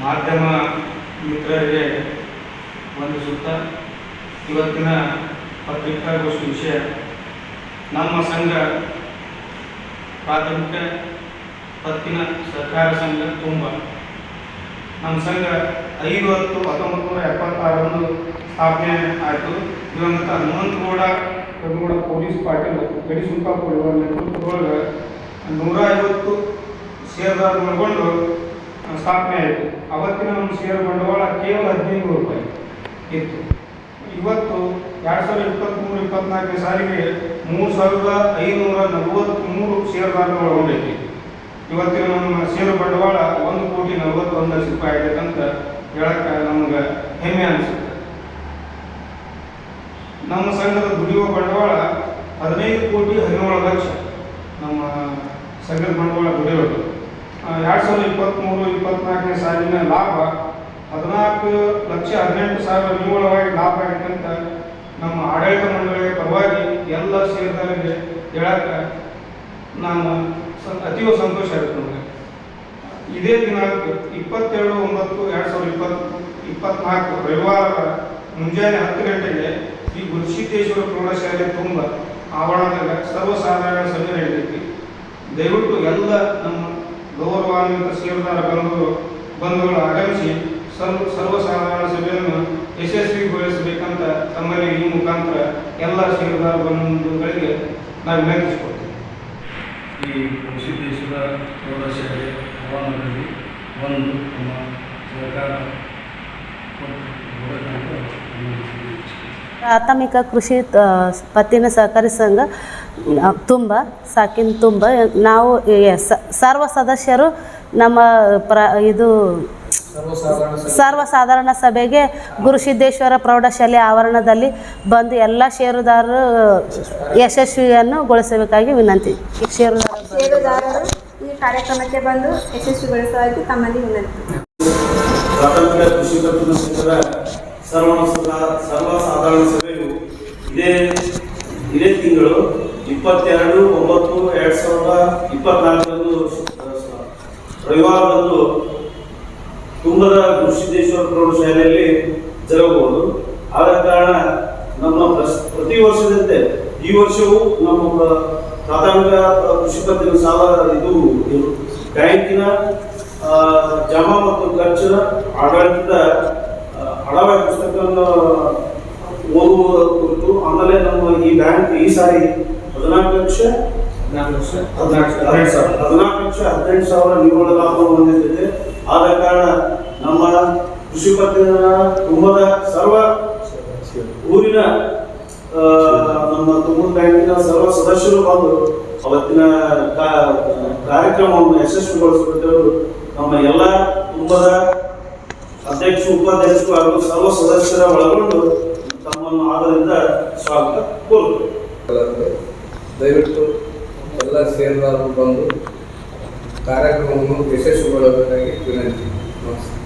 ಮಾಧ್ಯಮ ಮಿತ್ರರಿಗೆ ವಂದಿಸುತ್ತಾ ಇವತ್ತಿನ ಪತ್ರಿಕಾಗೋಷ್ಠಿ ವಿಷಯ. ನಮ್ಮ ಸಂಘ ಪ್ರಾಥಮಿಕ ಪತ್ತಿನ ಸಹಕಾರ ಸಂಘ ತುಂಬ. ನಮ್ಮ ಸಂಘ ಐದು ಹತ್ತು ಹತ್ತೊಂಬತ್ತು ನೂರ ಎಪ್ಪತ್ತಾರರಂದು ಸ್ಥಾಪನೆ ಆಯಿತು. ದಿವಂಗತ ಹನುಮಂತಗೌಡ ಕರ್ಗೌಡ ಪೊಲೀಸ್ ಪಾಟೀಲ್ ಗಡಿ ಸುಂಕ ನೇತೃತ್ವದೊಳಗೆ ನೂರ ಐವತ್ತು ಷೇರುದಾರರೊಳಗೊಂಡು ಆ, ಸ್ಥಾಪನೆ ಆಯಿತು. ಅವತ್ತಿನ ನಮ್ಮ ಷೇರು ಬಂಡವಾಳ ಕೇವಲ ಹದಿನೈದು ರೂಪಾಯಿ ಇತ್ತು. ಇವತ್ತು ಎರಡು ಸಾವಿರದ ಇಪ್ಪತ್ತ್ಮೂರು ಇಪ್ಪತ್ನಾಲ್ಕನೇ ಸಾಲಿಗೆ ಮೂರು ಸಾವಿರದ ಐನೂರ ನಲವತ್ತ್ಮೂರು ಷೇರುದಾರರು ಒಳಗೊಂಡೈತಿ ಇವತ್ತಿನ ನಮ್ಮ ಷೇರು ಬಂಡವಾಳ ಒಂದು ಕೋಟಿ ನಲವತ್ತೊಂದು ಲಕ್ಷ ರೂಪಾಯಿ ಆಗೈತೆ ಹೇಳಕ್ಕೆ ನಮ್ಗೆ ಹೆಮ್ಮೆ ಅನಿಸುತ್ತೆ. ನಮ್ಮ ಸಂಘದ ದುಡಿಯುವ ಬಂಡವಾಳ ಹದಿನೈದು ಕೋಟಿ ಹದಿನೇಳು ಲಕ್ಷ ನಮ್ಮ ಸಂಘದ ಬಂಡವಾಳ ದುಡಿಯೋದು ಎರಡು ಸಾವಿರದ ಇಪ್ಪತ್ತ್ಮೂರು ಇಪ್ಪತ್ನಾಲ್ಕನೇ ಸಾಲಿನ ಲಾಭ ಹದಿನಾಲ್ಕು ಲಕ್ಷ ಹದಿನೆಂಟು ಸಾವಿರ ನಿವ್ವಳವಾಗಿ ಲಾಭ ಆಗೈತೆ ನಮ್ಮ ಆಡಳಿತ ಮಂಡಳಿಯ ಪರವಾಗಿ ಎಲ್ಲ ಸೇರಿದವರಿಗೆ ಹೇಳಕ್ಕೆ ನಾನು ಅತೀವ ಸಂತೋಷ ಆಗುತ್ತೆ ನಮಗೆ. ಇದೇ ದಿನಾಂಕ ಇಪ್ಪತ್ತೇಳು, ಒಂಬತ್ತು, ಎರಡು ಸಾವಿರದ ಇಪ್ಪತ್ತು, ಇಪ್ಪತ್ನಾಲ್ಕು ರವಿವಾರ ಮುಂಜಾನೆ ಹತ್ತು ಗಂಟೆಗೆ ಶ್ರೀ ಗುರುಸಿದ್ದೇಶ್ವರ ಪ್ರೌಢಶಾಲೆ ತುಂಬ ಆವರಣದಾಗ ಸರ್ವಸಾಧಾರಣ ಸಭೆ ನಡೆದೈತಿ ದಯವಿಟ್ಟು ಎಲ್ಲ ನಮ್ಮ ಗೌರವಾನ್ವಿತ ಷೇರುದಾರ ಬಂಧುಗಳು ಬಂಧುಗಳು ಆಗಮಿಸಿ ಸರ್ವ ಸರ್ವಸಾಧಾರಣ ಸಭೆಯನ್ನು ಯಶಸ್ವಿಗೊಳಿಸಬೇಕಂತ ತಮ್ಮಲ್ಲಿ ಈ ಮುಖಾಂತರ ಎಲ್ಲ ಷೇರುದಾರ ಬಂಧುಗಳಿಗೆ ನಾವು ವಿನಂತಿಸಿಕೊಡ್ತೀವಿ ಈ ಸಿದ್ದೇಶ್ವರ ಪ್ರೌಢಶಾಲೆ ಆವರಣದಲ್ಲಿ ಒಂದು ನಮ್ಮ ಸರ್ಕಾರ ಪ್ರಾಥಮಿಕ ಕೃಷಿ ಪತ್ತಿನ ಸಹಕಾರಿ ಸಂಘ ತುಂಬ ಸಾಕಿನ ತುಂಬ. ನಾವು ಸರ್ವ ಸದಸ್ಯರು ನಮ್ಮ ಪ್ರ ಇದು ಸರ್ವಸಾಧಾರಣ ಸಭೆಗೆ ಗುರುಸಿದ್ದೇಶ್ವರ ಪ್ರೌಢಶಾಲೆ ಆವರಣದಲ್ಲಿ ಬಂದು ಎಲ್ಲ ಷೇರುದಾರರು ಯಶಸ್ವಿಯನ್ನು ಗೊಳಿಸಬೇಕಾಗಿ ವಿನಂತಿ. ಷೇರುದಾರ ಷೇರುದಾರರು ಈ ಕಾರ್ಯಕ್ರಮಕ್ಕೆ ಬಂದು ಯಶಸ್ವಿಗೊಳಿಸುವಾಗಿ ತಮ್ಮಲ್ಲಿ ವಿನಂತಿ. ಸರ್ವ ಸರ್ವಸಾಧಾರಣ ಸಭೆಯು ಇದೇ ಇದೇ ತಿಂಗಳು ಇಪ್ಪತ್ತೆರಡು, ಒಂಬತ್ತು, ಎರಡ್ ಸಾವಿರದ ಇಪ್ಪತ್ನಾಲ್ಕರಂದು ರವಿವಾರದಂದು ತುಂಬದ ಕೃಷಿದೇಶ್ವರ ಪ್ರೌಢಶಾಲೆಯಲ್ಲಿ ಜರಗಬಹುದು. ಆದ ಕಾರಣ ನಮ್ಮ ಪ್ರತಿ ವರ್ಷದಂತೆ ಈ ವರ್ಷವೂ ನಮ್ಮ ಪ್ರ- ಪ್ರಾಥಮಿಕ ಕೃಷಿ ಪತ್ತಿನ ಸಾಲ ಇದು ಬ್ಯಾಂಕಿನ ಜಮಾ ಮತ್ತು ಖರ್ಚಿನ ಆಡಳಿತದ ಹಣವ ಪುಸ್ತಕವನ್ನು ಓದುವ ಕುರಿತು ಆಮೇಲೆ ನಮ್ಮ ಈ ಬ್ಯಾಂಕ್ ಈ ಸಾರಿ ಹದಿನಾಲ್ಕು ಲಕ್ಷ ಹದಿನಾಲ್ಕು ಸಾವಿರ. ಹದಿನಾಲ್ಕು ಲಕ್ಷ ಹದಿನೆಂಟು ಸಾವಿರ ನಿವ್ವಳ ಲಾಭವನ್ನು ಹೊಂದಿದ್ದೇವೆ ಆದ ಕಾರಣ ನಮ್ಮ ಕೃಷಿ ಪತ್ತಿನ ತುಂಬದ ಸರ್ವ ಊರಿನ ನಮ್ಮ ತುಮಕೂರು ಬ್ಯಾಂಕಿನ ಸರ್ವ ಸದಸ್ಯರು ಬಂದು ಅವತ್ತಿನ ಕಾರ್ಯಕ್ರಮವನ್ನು ಯಶಸ್ವಿಗೊಳಿಸಿಬಿಟ್ಟವರು ನಮ್ಮ ಎಲ್ಲ ತುಂಬದ ಅಧ್ಯಕ್ಷ ಉಪಾಧ್ಯಕ್ಷರು ಹಾಗೂ ಸರ್ವ ಸದಸ್ಯರ ಒಳಗೊಂಡು ತಮ್ಮನ್ನು ಆದರಿಂದ ಸ್ವಾಗತ. ಕೋರುತ್ತೇವೆ ದಯವಿಟ್ಟು ಎಲ್ಲ ಸೇರಿದವರು ಬಂದು ಕಾರ್ಯಕ್ರಮವನ್ನು ಯಶಸ್ವಿಗೊಳ್ಳಬೇಕಾಗಿ ವಿನಂತಿ. ನಮಸ್ಕಾರ